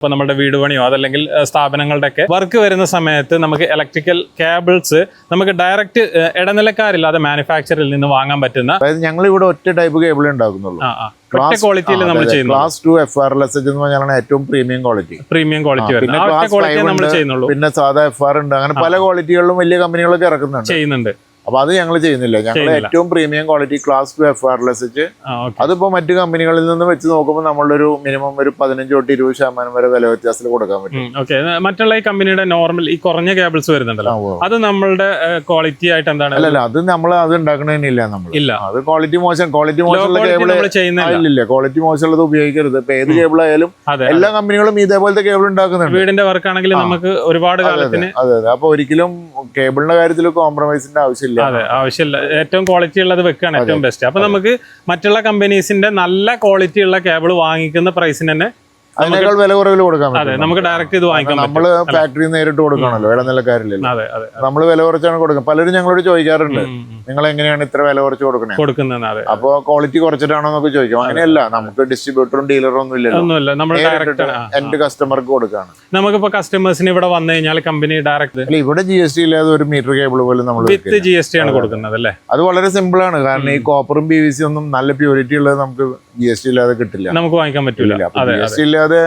ഇപ്പൊ നമ്മുടെ വീട് പണിയോ അതല്ലെങ്കിൽ സ്ഥാപനങ്ങളുടെയൊക്കെ സ്ഥാപനങ്ങളുടെ ഒക്കെ വർക്ക് വരുന്ന സമയത്ത് നമുക്ക് ഇലക്ട്രിക്കൽ കേബിൾസ് നമുക്ക് ഡയറക്റ്റ് ഇടനിലക്കാരില്ലാതെ മാനുഫാക്ചറിൽ നിന്ന് വാങ്ങാൻ പറ്റുന്ന അതായത് ഞങ്ങൾ ഇവിടെ ഒറ്റ ടൈപ്പ് കേബിൾ ഉണ്ടാക്കുന്നുള്ളൂ. ക്വാളിറ്റിയിൽ നമ്മൾ ചെയ്യുന്നു class two F R L S എന്ന് പറഞ്ഞാലാണ് ഏറ്റവും പ്രീമിയം ക്വാളിറ്റി പ്രീമിയം ക്വാളിറ്റി. പിന്നെ സാധാ എഫ് ആർ ഉണ്ട്. അങ്ങനെ പല ക്വാളിറ്റികളിലും വലിയ കമ്പനികളൊക്കെ ഇറക്കുന്നുണ്ട്. ചെയ്യുന്നുണ്ട്. അപ്പൊ അത് ഞങ്ങൾ ചെയ്യുന്നില്ല. ഞങ്ങൾ ഏറ്റവും premium quality class two F R S H അതിപ്പോ മറ്റു കമ്പനികളിൽ നിന്ന് വെച്ച് നോക്കുമ്പോൾ നമ്മളൊരു മിനിമം ഒരു പതിനഞ്ച് തൊട്ട് ഇരുപത് ശതമാനം വരെ വില വ്യത്യാസത്തിൽ കൊടുക്കാൻ പറ്റും. മറ്റുള്ള ഈ കമ്പനിയുടെ നോർമൽ ഈ കുറഞ്ഞ കേബിൾസ് വരുന്നുണ്ടല്ലോ. അത് നമ്മളുടെ ക്വാളിറ്റി ആയിട്ട് എന്താണ്? അല്ലല്ല അത് നമ്മൾ അത് ഉണ്ടാക്കണതിനില്ല നമ്മൾ ഇല്ല അത് ക്വാളിറ്റി മോശം. ക്വാളിറ്റി മോശമുള്ള കേബിൾ ഇല്ല ക്വാളിറ്റി മോശമുള്ളത് ഉപയോഗിക്കരുത്. ഇപ്പൊ ഏത് കേബിൾ ആയാലും എല്ലാ കമ്പനികളും ഇതേപോലത്തെ കേബിൾ ഉണ്ടാക്കുന്നുണ്ട് വീടിന്റെ വർക്ക് ആണെങ്കിൽ നമുക്ക് ഒരുപാട് കാലത്തിന് അതെ അതെ. അപ്പൊ ഒരിക്കലും കേബിളിന്റെ കാര്യത്തിൽ കോംപ്രമൈസിന്റെ ആവശ്യമില്ല. അതെ ആവശ്യമില്ല. ഏറ്റവും ക്വാളിറ്റി ഉള്ളത് വെക്കുകയാണ് ഏറ്റവും ബെസ്റ്റ് അപ്പൊ നമുക്ക് മറ്റുള്ള കമ്പനീസിന്റെ നല്ല ക്വാളിറ്റി ഉള്ള കേബിൾ വാങ്ങിക്കുന്ന പ്രൈസിന് തന്നെ അതിനേക്കാൾ വില കുറവിൽ കൊടുക്കാൻ അതെ നമുക്ക് ഡയറക്റ്റ് ഇത് വാങ്ങിക്കാൻ പറ്റും. നമ്മൾ ഫാക്ടറി നേരിട്ട് കൊടുക്കണല്ലോ ഇടനിലക്കാരില്ലല്ലോ. നമ്മൾ വില കുറച്ചാണ് കൊടുക്കുക പലരും ഞങ്ങളോട് ചോദിക്കാറുണ്ട്. നിങ്ങൾ എങ്ങനെയാണ് ഇത്ര വില കുറച്ച് കൊടുക്കുന്നത് അപ്പൊ ക്വാളിറ്റി കുറച്ചിട്ടാണോ എന്നൊക്കെ ചോദിക്കും. അങ്ങനെയല്ല നമുക്ക് ഡിസ്ട്രിബ്യൂട്ടറും ഡീലറും ഒന്നും ഇല്ലല്ലോ. നമ്മൾ എന്റെ കസ്റ്റമർക്ക് കൊടുക്കാണ്. നമുക്കിപ്പോ കസ്റ്റമേഴ്സിന് ഇവിടെ വന്നു കഴിഞ്ഞാൽ കമ്പനി ഡയറക്റ്റ് അല്ല ഇവിടെ ജി എസ് ടി ഇല്ലാതെ ഒരു മീറ്റർ കേബിൾ പോലും നമ്മൾ വിത്ത് ജി എസ് ടി ആണ് കൊടുക്കുന്നത് അല്ലേ? അത് വളരെ സിമ്പിൾ ആണ്. കാരണം ഈ കോപ്പറും പി വി സി ഒന്നും നല്ല പ്യൂരിറ്റി ഉള്ളത് നമുക്ക് ജി എസ് ടി ഇല്ലാതെ കിട്ടില്ല. നമുക്ക് വാങ്ങിക്കാൻ പറ്റില്ല ജി എസ് ടി ഇല്ലാതെ